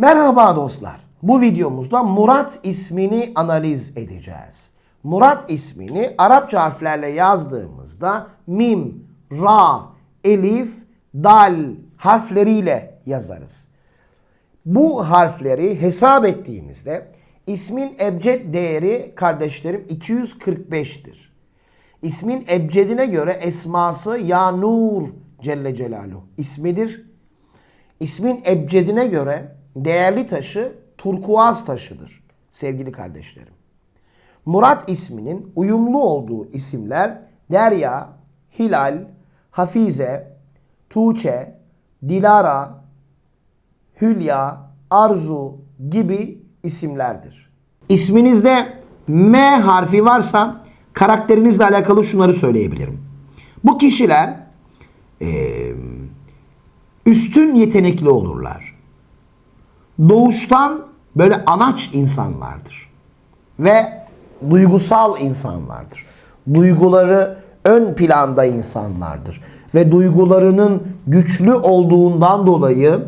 Merhaba dostlar. Bu videomuzda Murat ismini analiz edeceğiz. Murat ismini Arapça harflerle yazdığımızda mim, ra, elif, dal harfleriyle yazarız. Bu harfleri hesap ettiğimizde ismin ebced değeri kardeşlerim 245'tir. İsmin ebcedine göre esması Ya Nur Celle Celaluhu ismidir. İsmin ebcedine göre değerli taşı turkuaz taşıdır sevgili kardeşlerim. Murat isminin uyumlu olduğu isimler Derya, Hilal, Hafize, Tuğçe, Dilara, Hülya, Arzu gibi isimlerdir. İsminizde M harfi varsa karakterinizle alakalı şunları söyleyebilirim. Bu kişiler eee, üstün yetenekli olurlar. Doğuştan böyle anaç insanlardır. Ve duygusal insanlardır. Duyguları ön planda insanlardır. Ve duygularının güçlü olduğundan dolayı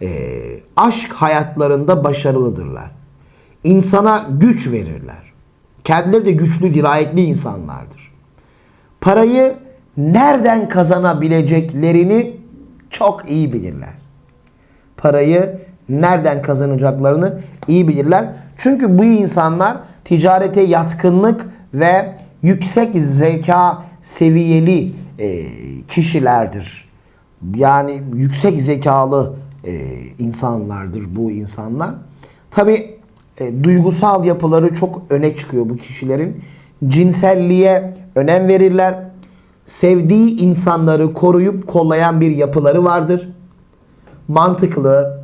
eee, aşk hayatlarında başarılıdırlar. İnsana güç verirler. Kendileri de güçlü, dirayetli insanlardır. Parayı nereden kazanabileceklerini çok iyi bilirler. Parayı nereden kazanacaklarını iyi bilirler. Çünkü bu insanlar ticarete yatkınlık ve yüksek zeka seviyeli e, kişilerdir. Yani yüksek zekalı e, insanlardır bu insanlar. Tabi duygusal yapıları çok öne çıkıyor bu kişilerin. Cinselliğe önem verirler. Sevdiği insanları koruyup kollayan bir yapıları vardır. Mantıklı,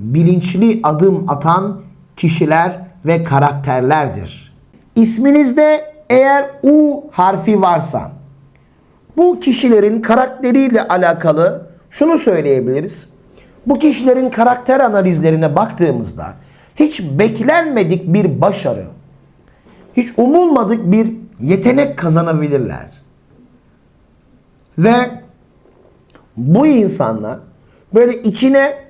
bilinçli adım atan kişiler ve karakterlerdir. İsminizde eğer U harfi varsa bu kişilerin karakteriyle alakalı şunu söyleyebiliriz. Bu kişilerin karakter analizlerine baktığımızda hiç beklenmedik bir başarı, hiç umulmadık bir yetenek kazanabilirler. Ve bu insanlar böyle içine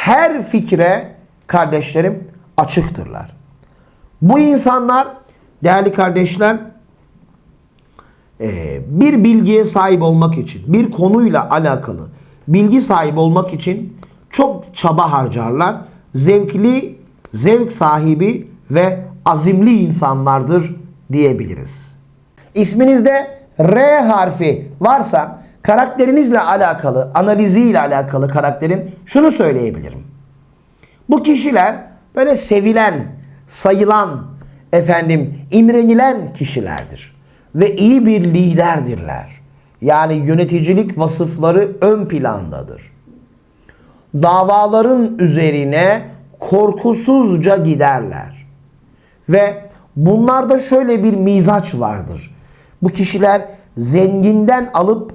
Her fikre kardeşlerim açıktırlar. Bu insanlar değerli kardeşler e, bir bilgiye sahip olmak için, bir konuyla alakalı bilgi sahibi olmak için çok çaba harcarlar. Zevkli, zevk sahibi ve azimli insanlardır diyebiliriz. İsminizde R harfi varsa karakterinizle alakalı, analiziyle alakalı karakterin şunu söyleyebilirim. Bu kişiler böyle sevilen, sayılan, efendim imrenilen kişilerdir ve iyi bir liderdirler. Yani yöneticilik vasıfları ön plandadır. Davaların üzerine korkusuzca giderler. Ve bunlarda şöyle bir mizaç vardır. Bu kişiler zenginden alıp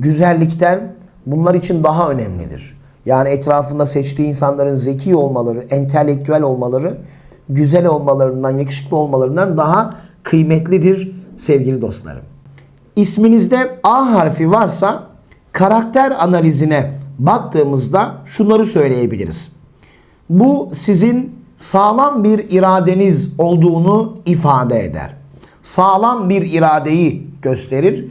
güzellikten bunlar için daha önemlidir. Yani etrafında seçtiği insanların zeki olmaları, entelektüel olmaları, güzel olmalarından, yakışıklı olmalarından daha kıymetlidir sevgili dostlarım. İsminizde A harfi varsa karakter analizine baktığımızda şunları söyleyebiliriz. Bu sizin sağlam bir iradeniz olduğunu ifade eder. Sağlam bir iradeyi gösterir.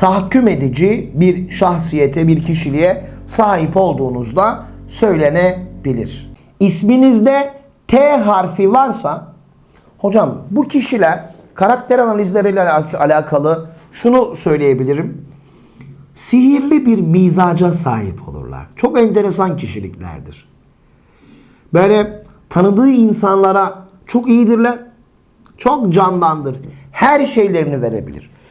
Tahakküm edici bir şahsiyete, bir kişiliğe sahip olduğunuzda söylenebilir. İsminizde T harfi varsa hocam bu kişiler karakter analizleriyle alakalı şunu söyleyebilirim. Sihirli bir mizaca sahip olurlar. Çok enteresan kişiliklerdir. Böyle tanıdığı insanlara çok iyidirler. Çok candandır. Her şeylerini verebilir.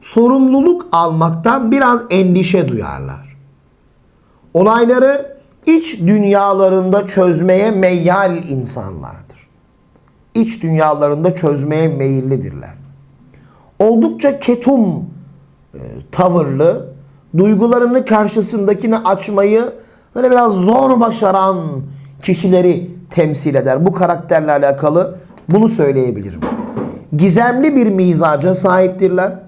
sorumluluk almaktan biraz endişe duyarlar. Olayları iç dünyalarında çözmeye meyyal insanlardır. İç dünyalarında çözmeye meyillidirler. Oldukça ketum e, tavırlı, duygularını karşısındakini açmayı böyle biraz zor başaran kişileri temsil eder. Bu karakterle alakalı bunu söyleyebilirim. Gizemli bir mizaca sahiptirler.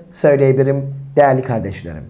söyleyebilirim değerli kardeşlerim.